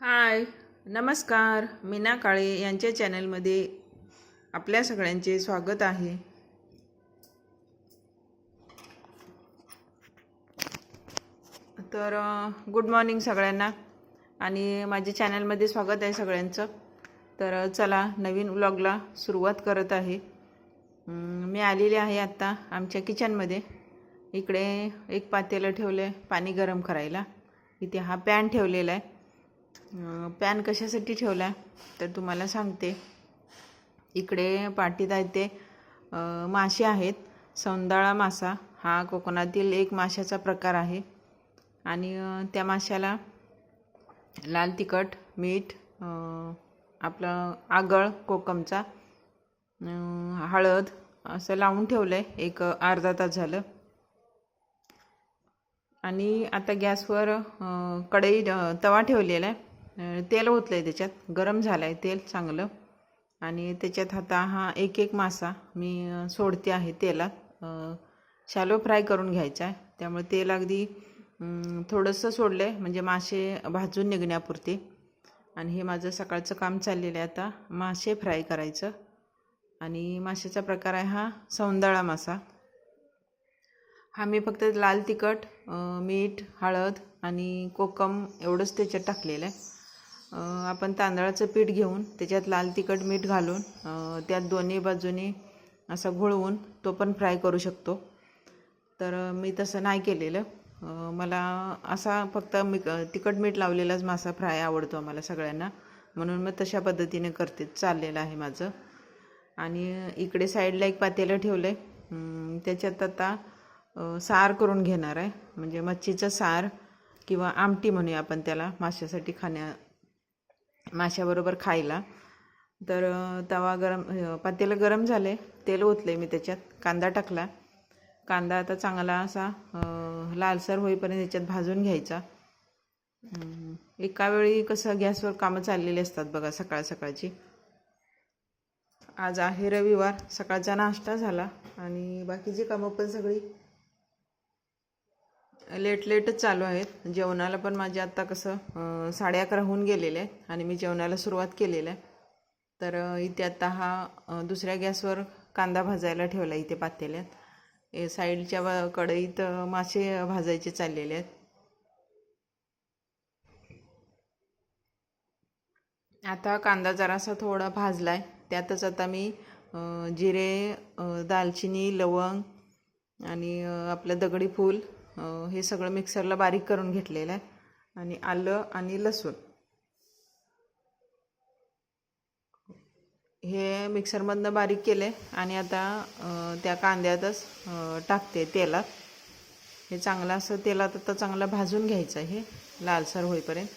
हाय नमस्कार. मीना काळे यांच्या चॅनलमध्ये आपल्या सगळ्यांचे स्वागत आहे. तर गुड मॉर्निंग सगळ्यांना. आणि माझ्या चॅनलमध्ये स्वागत आहे सगळ्यांचं. तर चला नवीन व्लॉगला सुरुवात करत आहे. मी आलेली आहे आत्ता आमच्या किचनमध्ये इकडे एक पातेलं ठेवलं आहे पाणी गरम करायला. इथे हा पॅन ठेवलेला आहे. पॅन कशासाठी ठेवला तर तुम्हाला सांगते. इकडे पाटीत आहे ते. मासे आहेत. सौंदाळा मासा. हा कोकणातील एक माशाचा प्रकार आहे. आणि त्या माशाला लाल तिखट मीठ आपलं आगळ कोकमचा हळद असं लावून ठेवलं आहे एक अर्धा तास झालं. आणि आता गॅसवर कढई तवा ठेवलेला आहे. तेल ओतलं आहे त्याच्यात. गरम झालं आहे तेल चांगलं. आणि त्याच्यात आता हा एक एक मासा मी सोडते आहे तेलात. शॅलो फ्राय करून घ्यायचा आहे. त्यामुळे तेल अगदी थोडंसं सोडलं आहे म्हणजे मासे भाजून निघण्यापुरते. आणि हे माझं सकाळचं काम चाललेलं आहे आता. मासे फ्राय करायचं. आणि माशाचा प्रकार आहे हा सौंदाळा मासा. हा मी फक्त लाल तिखट मीठ हळद आणि कोकम एवढंच त्याच्यात टाकलेलं आहे. आपण तांदळाचं पीठ घेऊन त्याच्यात लाल तिखट मीठ घालून त्यात दोन्ही बाजूनी असा घोळवून तो पण फ्राय करू शकतो. तर मी तसं नाही केलेलं. मला असा फक्त मी तिखट मीठ लावलेलाच मासा फ्राय आवडतो आम्हाला सगळ्यांना. म्हणून मग तशा पद्धतीने करते चाललेलं आहे माझं. आणि इकडे साईडला एक पातेलं ठेवलं आहे त्याच्यात आता सार करून घेणार आहे. म्हणजे मच्छीचं सार किंवा आमटी म्हणूया आपण त्याला माशासाठी खाण्या माशाबरोबर खायला. तर तवा गरम पातेलं गरम झाले तेल ओतले मी त्याच्यात. कांदा टाकला. कांदा आता चांगला असा लालसर होईपर्यंत त्याच्यात भाजून घ्यायचा. एका वेळी कसं गॅसवर कामं चाललेली असतात बघा सकाळ सकाळची. आज आहे रविवार. सकाळचा नाश्ता झाला आणि बाकीची कामं पण सगळी लेट लेटच चालू आहेत. जेवणाला पण माझे आत्ता कसं साडे अकरा होऊन गेलेले आहेत आणि मी जेवणाला सुरुवात केलेलं आहे. तर इथे आता हा दुसऱ्या गॅसवर कांदा भाजायला ठेवला इथे पातेल्यात. ए साईडच्या व- कढईत मासे भाजायचे चाललेले आहेत. आता कांदा जरासा थोडा भाजला आहे त्यातच आता मी जिरे दालचिनी लवंग आणि आपलं दगडी फूल हे सगळं मिक्सरला बारीक करून घेतलेलं आहे. आणि आलं आणि लसूण. हे मिक्सरमधनं बारीक केले आणि आता त्या कांद्यातच टाकते तेलात. हे चांगलं असं तेलात आता चांगलं भाजून घ्यायचं हे लालसर होईपर्यंत.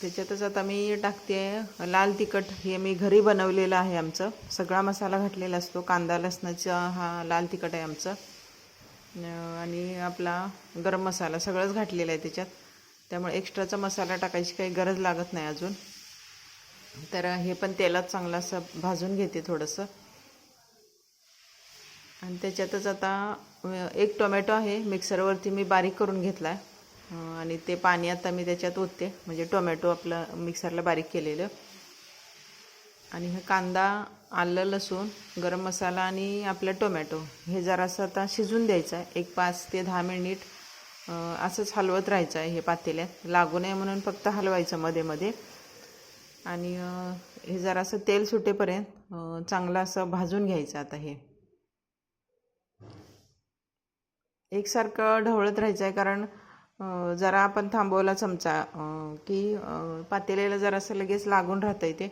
त्याच्यातच आता मी टाकते लाल तिखट हे मी घरी बनवलेलं आहे आमचं. सगळा मसाला घातलेला असतो कांदा लसणाचा हा लाल तिखट आहे आमचं. आणि आपला गरम मसाला सगळंच घातलेलं आहे त्याच्यात. त्यामुळे एक्स्ट्राचा मसाला टाकायची काही गरज लागत नाही अजून. तर हे पण तेलात चांगलं असं भाजून घेते थोडंसं. आणि त्याच्यातच आता एक टोमॅटो आहे मिक्सरवरती मी बारीक करून घेतला आहे आणि ते पाणी आता मी त्याच्यात ओतते. म्हणजे टोमॅटो आपलं मिक्सरला बारीक केलेलं. आणि हे कांदा आलं लसूण गरम मसाला आणि आपलं टोमॅटो. हे जरासं आता शिजून द्यायचं आहे. एक पाच ते दहा मिनिट असंच हलवत राहायचं आहे हे पातेल्यात. लागू नये म्हणून फक्त हलवायचं मध्ये मध्ये. आणि हे जरासं तेल सुटेपर्यंत चांगलं असं भाजून घ्यायचं आता हे. एकसारखं ढवळत राहायचं आहे कारण जरा आपण थांबवला चमचा की पातेल्याला जरासं लगेच लागून राहतं ते.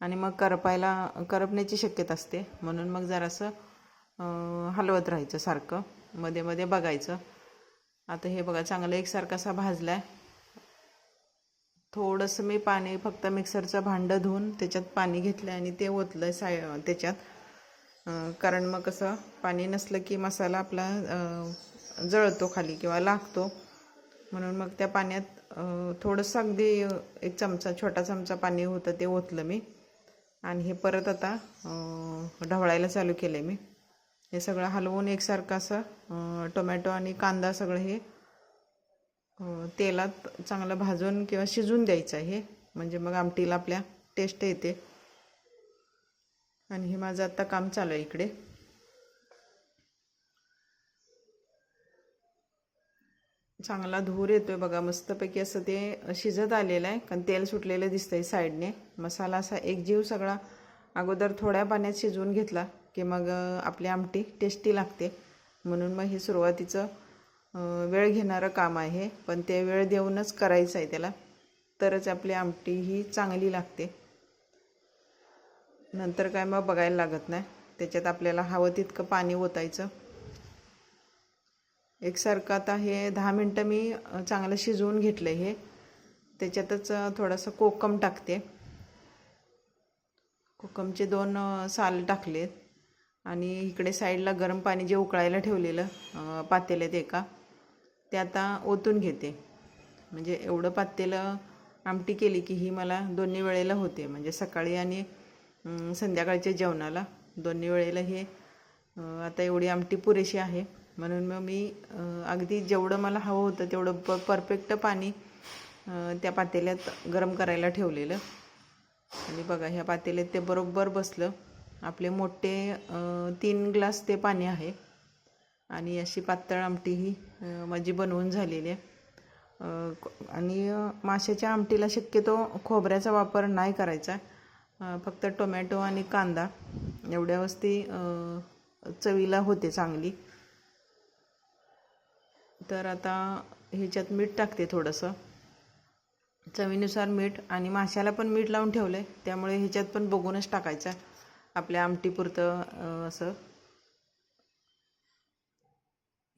आणि मग करपायला करपण्याची शक्यता असते. म्हणून मग जरासं हलवत राहायचं सारखं. मध्ये मध्ये बघायचं. आता हे बघा चांगलं एकसारखं असा भाजला आहे थोडंसं मी पाणी फक्त मिक्सरचं भांडं धुवून त्याच्यात पाणी घेतलं आणि ते ओतलं आहे साय त्याच्यात. कारण मग कसं पाणी नसलं की मसाला आपला जळतो खाली किंवा लागतो. म्हणून मग त्या पाण्यात थोडंसं अगदी एक चमचा छोटा चमचा पाणी होतं ते ओतलं मी. आणि हे परत आता ढवळायला चालू केलं मी. हे सगळं हलवून एकसारखं असं टोमॅटो आणि कांदा सगळं हे तेलात चांगलं भाजून किंवा शिजून द्यायचं हे म्हणजे मग आमटीला आपल्या टेस्ट येते. आणि हे माझं आत्ता काम चालू आहे इकडे. चांगला धूर येतो आहे बघा मस्तपैकी असं ते शिजत आलेलं आहे. कारण तेल सुटलेलं दिसतं आहे साईडने. मसाला असा एक जीव सगळा अगोदर थोड्या पाण्यात शिजवून घेतला की मग आपली आमटी टेस्टी लागते. म्हणून मग हे सुरुवातीचं वेळ घेणारं काम आहे. पण ते वेळ देऊनच करायचं आहे त्याला. तरच आपली आमटी ही चांगली लागते. नंतर काय मग बघायला लागत नाही. त्याच्यात आपल्याला हवं तितकं पाणी ओतायचं. एकसारखं आता हे दहा मिनटं मी चांगलं शिजवून घेतलं हे. त्याच्यातच थोडंसं कोकम टाकते. कोकमचे दोन साल टाकलेत. आणि इकडे साईडला गरम पाणी जे उकळायला ठेवलेलं पातेलं ते एका ते आता ओतून घेते. म्हणजे एवढं पातेलं आमटी केली की ही मला दोन्ही वेळेला होते. म्हणजे सकाळी आणि संध्याकाळच्या जेवणाला दोन्ही वेळेला हे आता एवढी आमटी पुरेशी आहे. म्हणून मग मी अगदी जेवढं मला हवं होतं तेवढं प परफेक्ट पाणी त्या पातेल्यात गरम करायला ठेवलेलं. आणि बघा ह्या पातेल्यात ते बरोबर बसलं. आपले मोठे तीन ग्लास ते पाणी आहे. आणि अशी पातळ आमटी ही माझी बनवून झालेली आहे. आणि माशाच्या आमटीला शक्यतो खोबऱ्याचा वापर नाही करायचा. फक्त टोमॅटो आणि कांदा एवढ्या वस्ती चवीला होते चांगली. तर आता ह्याच्यात मीठ टाकते थोडंसं. चवीनुसार मीठ आणि माशाला पण मीठ लावून ठेवलं आहे त्यामुळे ह्याच्यात पण बघूनच टाकायचं. आपल्या आमटीपुरतं असं.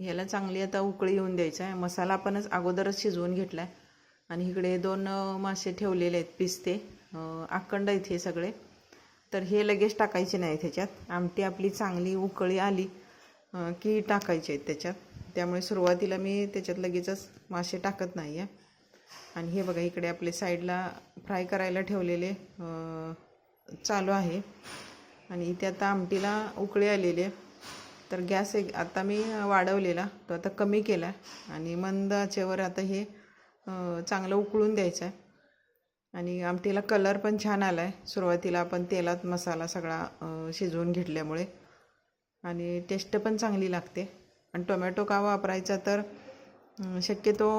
ह्याला चांगली आता उकळी येऊन द्यायचं आहे. मसाला आपणच अगोदरच शिजवून घेतला आहे आणि इकडे दोन मासे ठेवलेले आहेत पिस्ते आखंड आहेत हे सगळे. तर हे लगेच टाकायचे नाही त्याच्यात आमटी आपली चांगली उकळी आली की टाकायचे आहेत त्याच्यात. त्यामुळे सुरुवातीला मी त्याच्यात लगेचच मासे टाकत नाही आहे आणि हे बघा इकडे आपले साईडला फ्राय करायला ठेवलेले चालू आहे. आणि इथे आता आमटीला उकळी आलेली आहे. तर गॅस एक आता मी वाढवलेला तो आता कमी केला आणि मंद आचेवर आता हे चांगलं उकळून द्यायचं आहे आणि आमटीला कलर पण छान आला आहे सुरुवातीला आपण तेलात मसाला सगळा शिजवून घेतल्यामुळे. आणि टेस्ट पण चांगली लागते. आणि टोमॅटो का वापरायचा तर शक्यतो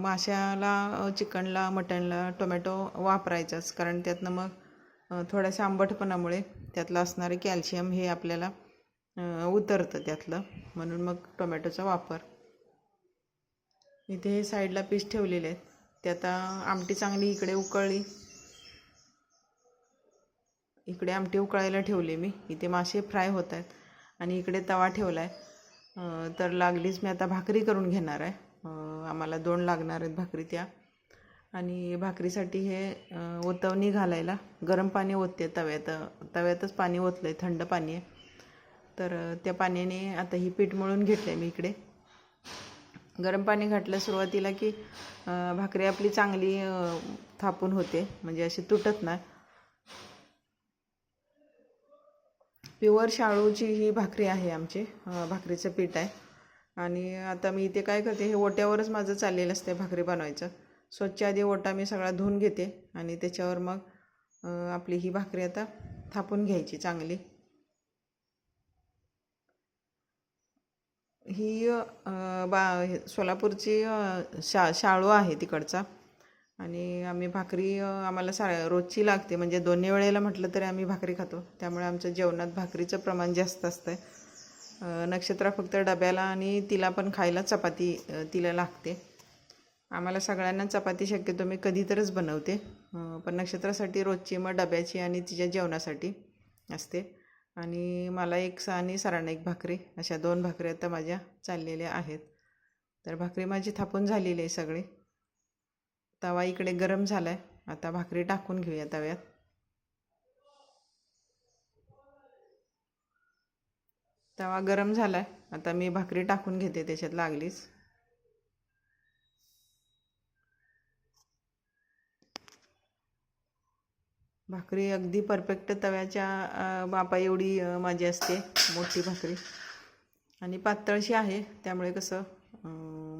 माशाला चिकनला मटणला टोमॅटो वापरायचाच. कारण त्यातनं मग थोड्याशा आंबटपणामुळे त्यातलं असणारे कॅल्शियम हे आपल्याला उतरतं त्यातलं. म्हणून मग टोमॅटोचा वापर. इथे हे साईडला पीस ठेवलेले आहेत. ते आता आमटी चांगली इकडे उकळली. इकडे आमटी उकळायला ठेवली मी. इथे मासे फ्राय होत आहेत. आणि इकडे तवा ठेवला आहे तर लागलीच मी आता भाकरी करून घेणार आहे. आम्हाला दोन लागणार आहेत भाकरी त्या. आणि भाकरीसाठी हे ओतवणी घालायला. गरम पाणी ओतते तव्यात. तव्यातच पाणी ओतलं आहे थंड पाणी आहे. तर त्या पाण्याने आता ही पीठ मळून घेतलं आहे मी इकडे. गरम पाणी घातलं सुरुवातीला की भाकरी आपली चांगली थापून होते. म्हणजे अशी तुटत नाही. प्युअर शाळूची ही भाकरी आहे आमची भाकरीचं पीठ आहे. आणि आता मी इथे काय करते हे ओट्यावरच माझं चाललेलं असते भाकरी बनवायचं. स्वच्छ आधी ओटा मी सगळा धुवून घेते आणि त्याच्यावर मग आपली ही भाकरी आता थापून घ्यायची चांगली. ही बा हे सोलापूरची शा शाळू आहे तिकडचा. आणि आम्ही भाकरी आम्हाला सा रोजची लागते. म्हणजे दोन्ही वेळेला म्हटलं तरी आम्ही भाकरी खातो. त्यामुळे आमच्या जेवणात भाकरीचं प्रमाण जास्त असतं. आहे नक्षत्रा फक्त डब्याला आणि तिला पण खायला चपाती तिला लागते. आम्हाला सगळ्यांना चपाती शक्यतो मी कधीतरच बनवते. पण नक्षत्रासाठी रोजची मग डब्याची आणि तिच्या जेवणासाठी असते. आणि मला एक स आणि सरांना एक भाकरी अशा दोन भाकरी आता माझ्या चाललेल्या आहेत. तर भाकरी माझी थापून झालेली आहे सगळी. तवा इकडे गरम झाला आहे आता भाकरी टाकून घेऊया तव्यात. तवा गरम झाला आहे आता मी भाकरी टाकून घेते त्याच्यात लागलीच. भाकरी अगदी परफेक्ट तव्याच्या बापा एवढी माझी असते मोठी भाकरी. आणि पातळशी आहे त्यामुळे कसं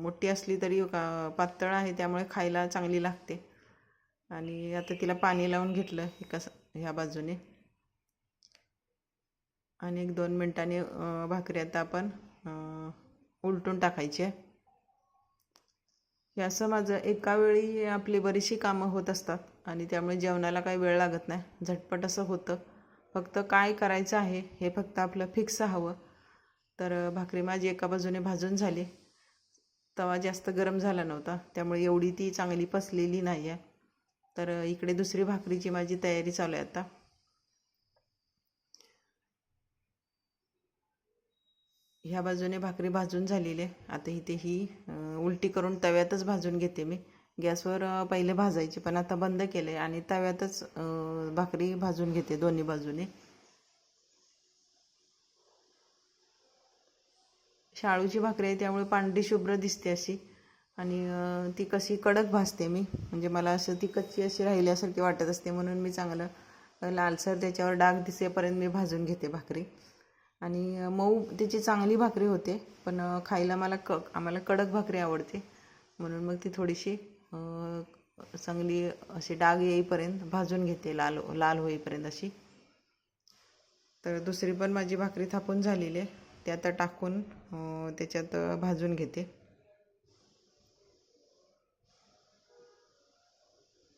मोठी असली तरी का पातळ आहे त्यामुळे खायला चांगली लागते. आणि आता तिला पाणी लावून घेतलं एका ह्या बाजूने. आणि एक दोन मिनटांनी भाकरी आता आपण उलटून टाकायची आहे. हे असं माझं एका वेळी आपली बरीचशी कामं होत असतात आणि त्यामुळे जेवणाला काही वेळ लागत नाही. झटपट असं होतं. फक्त काय करायचं आहे हे फक्त आपलं फिक्स हवं. तर भाकरी माझी एका बाजूने भाजून झाली. तवा जास्त गरम झाला नव्हता. त्यामुळे एवढी ती चांगली पसलेली नाही आहे तर इकडे दुसरी भाकरीची माझी तयारी चालू आहे आता. ह्या बाजूने भाकरी भाजून झालेली आहे. आता इथे ही उलटी करून तव्यातच भाजून घेते मी. गॅसवर पहिले भाजायची पण आता बंद केलं आहे आणि तव्यातच भाकरी भाजून घेते दोन्ही बाजूने. शाळूची भाकरी आहे त्यामुळे पांढरी शुभ्र दिसते अशी. आणि ती कशी कडक भाजते मी. म्हणजे मला असं ती कच्ची अशी राहिल्यासारखी वाटत असते म्हणून मी चांगलं लालसर त्याच्यावर डाग दिसेपर्यंत मी भाजून घेते भाकरी. आणि मऊ त्याची चांगली भाकरी होते पण खायला मला क आम्हाला कडक भाकरी आवडते. म्हणून मग ती थोडीशी चांगली अशी डाग येईपर्यंत भाजून घेते लाल लाल होईपर्यंत अशी. तर दुसरी पण माझी भाकरी थापून झालेली आहे. ते आता टाकून त्याच्यात भाजून घेते.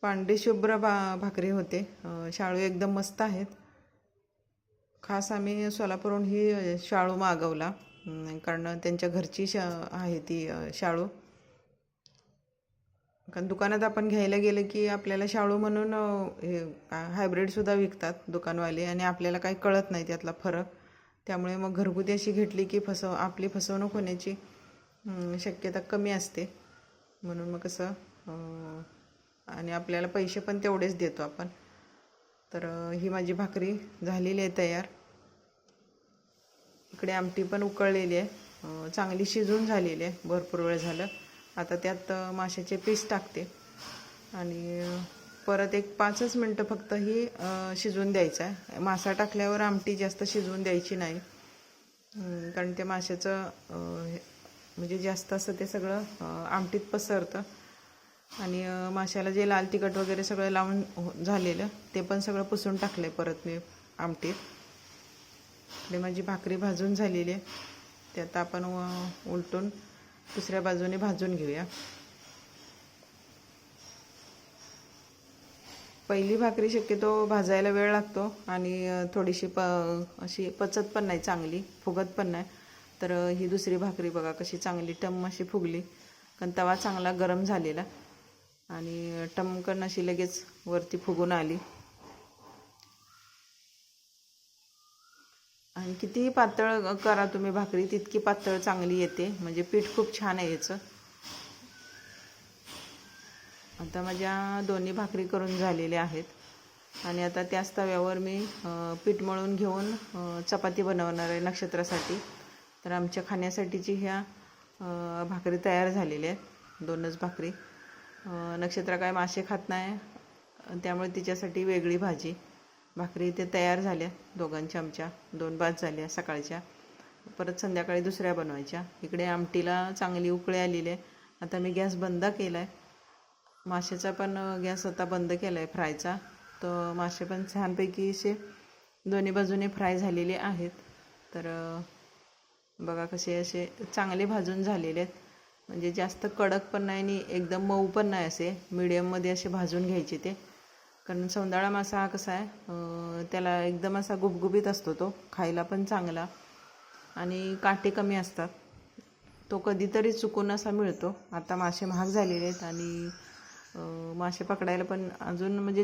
पांढरी शुभ्र भा भाकरी होते. शाळू एकदम मस्त आहेत. खास आम्ही सोलापूरहून ही शाळू मागवला कारण त्यांच्या घरची शा आहे ती शाळू. कारण दुकानात आपण घ्यायला गेलं की आपल्याला शाळू म्हणून हे हायब्रिडसुद्धा विकतात दुकानवाले आणि आपल्याला काही कळत नाही त्यातला फरक. त्यामुळे मग घरगुती अशी घेतली की फसव आपली फसवणूक होण्याची शक्यता कमी असते. म्हणून मग कसं आणि आपल्याला पैसे पण तेवढेच देतो आपण. तर ही माझी भाकरी झालेली आहे तयार. इकडे आमटी पण उकळलेली आहे. चांगली शिजून झालेली आहे. भरपूर वेळ झालं. आता त्यात माशाचे पीस टाकते. आणि परत एक पाचच मिनटं फक्त ही शिजवून द्यायचं आहे. मासा टाकल्यावर आमटी जास्त शिजवून द्यायची नाही. कारण ते माशाचं हे- म्हणजे जास्त असं ते सगळं आमटीत पसरतं. आणि माशाला जे लाल तिखट वगैरे सगळं लावून हो- झालेलं ते पण सगळं पुसून टाकलं आहे परत मी आमटीत. इकडे माझी भाकरी भाजून झालेली आहे. ते आता आपण उलटून दुसऱ्या बाजूने भाजून घेऊया. पहिली भाकरी शक्यतो भाजायला वेळ लागतो आणि थोडीशी प अशी पचत पण नाही चांगली फुगत पण नाही. तर ही दुसरी भाकरी बघा कशी चांगली टम अशी फुगली. कारण तवा चांगला गरम झालेला आणि टमकन अशी लगेच वरती फुगून आली. आणि कितीही पातळ करा तुम्ही भाकरी तितकी पातळ चांगली येते. म्हणजे पीठ खूप छान आहे याचं. आता माझ्या दोन्ही भाकरी करून झालेल्या आहेत. आणि आता त्याच तव्यावर मी पीठ मळून घेऊन चपाती बनवणार आहे नक्षत्रासाठी. तर आमच्या खाण्यासाठीची ह्या भाकरी तयार झालेल्या आहेत. दोनच भाकरी. नक्षत्र काय मासे खात नाही त्यामुळे तिच्यासाठी वेगळी भाजी. भाकरी ते तयार झाल्या दोघांच्या आमच्या. दोन बाद झाल्या सकाळच्या. परत संध्याकाळी दुसऱ्या बनवायच्या. इकडे आमटीला चांगली उकळी आलेली आहे. आता मी गॅस बंद केला आहे माशाचा पण गॅस आता बंद केला आहे फ्रायचा. तर मासे पण छानपैकी असे दोन्ही बाजूने फ्राय झालेले आहेत. तर बघा कसे असे चांगले भाजून झालेले आहेत. म्हणजे जास्त कडक पण नाही आणि एकदम मऊ पण नाही असे. मिडियममध्ये असे भाजून घ्यायचे ते. कारण सौंदाळा मासा हा कसा आहे त्याला एकदम असा गुबगुबीत असतो तो. खायला पण चांगला. आणि काटे कमी असतात. तो कधीतरी चुकून असा मिळतो. आता मासे महाग झालेले आहेत आणि मासे पकडायला पण अजून म्हणजे